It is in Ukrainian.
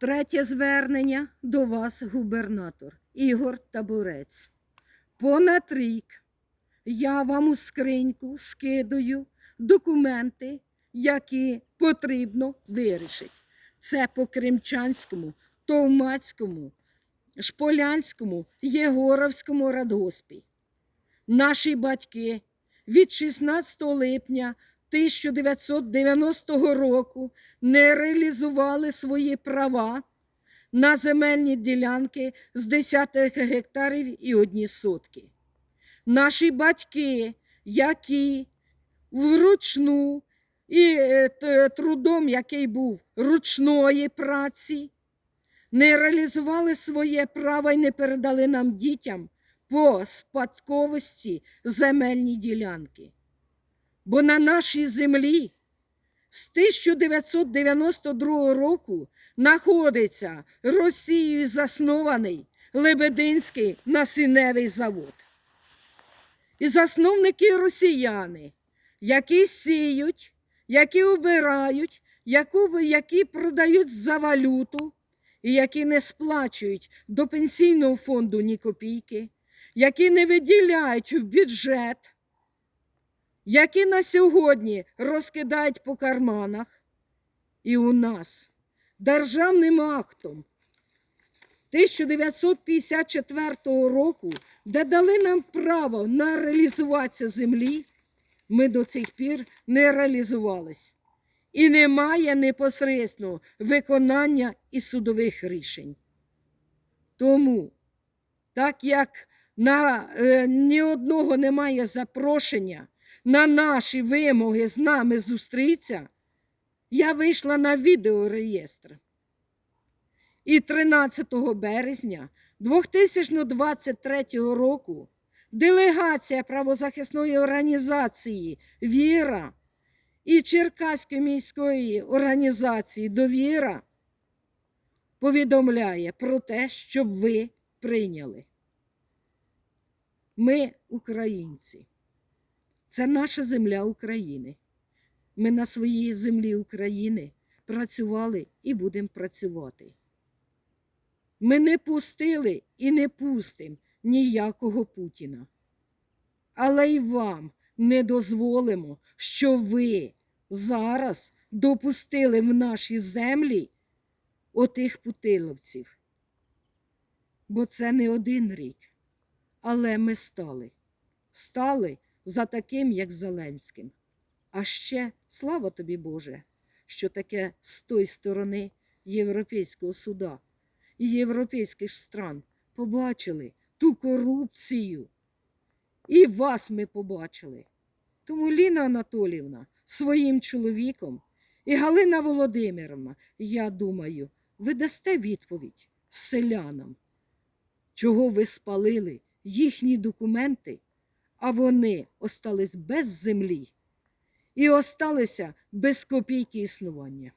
Третє звернення до вас, губернатор Ігор Табурець. Понад рік я вам у скриньку скидаю документи, які потрібно вирішити. Це по Кримчанському, Товмацькому, Шполянському, Єгоровському радгоспі. Наші батьки від 16 липня 1990 року не реалізували свої права на земельні ділянки з 10 гектарів і одні сотки. Наші батьки, які вручну і е, трудом, який був ручної праці, не реалізували своє право і не передали нам дітям по спадковості земельні ділянки. Бо на нашій землі з 1992 року знаходиться Росією заснований Лебединський насінневий завод. І засновники росіяни, які сіють, які обирають, які продають за валюту, і які не сплачують до пенсійного фонду ні копійки, які не виділяють в бюджет, які на сьогодні розкидають по карманах. І у нас державним актом 1954 року, де дали нам право на реалізуватися землі, ми до цих пір не реалізувались. І немає непосередньо виконання і судових рішень. Тому, так як на е, ні одного немає запрошення на наші вимоги з нами зустрітися, я вийшла на відеореєстр. І 13 березня 2023 року делегація правозахисної організації Віра і Черкаської міської організації Довіра повідомляє про те, щоб ви прийняли. Ми українці. Це наша земля України. Ми на своїй землі України працювали і будемо працювати. Ми не пустили і не пустимо ніякого Путіна. Але й вам не дозволимо, що ви зараз допустили в наші землі отих путиловців. Бо це не один рік. Але ми стали. Стали за таким, як Зеленським. А ще слава тобі, Боже, що таке з тої сторони Європейського суда і європейських стран побачили ту корупцію. І вас ми побачили. Тому Ліна Анатоліївна своїм чоловіком і Галина Володимировна, я думаю, ви дасте відповідь селянам, чого ви спалили їхні документи, а вони остались без землі і осталися без копійки існування.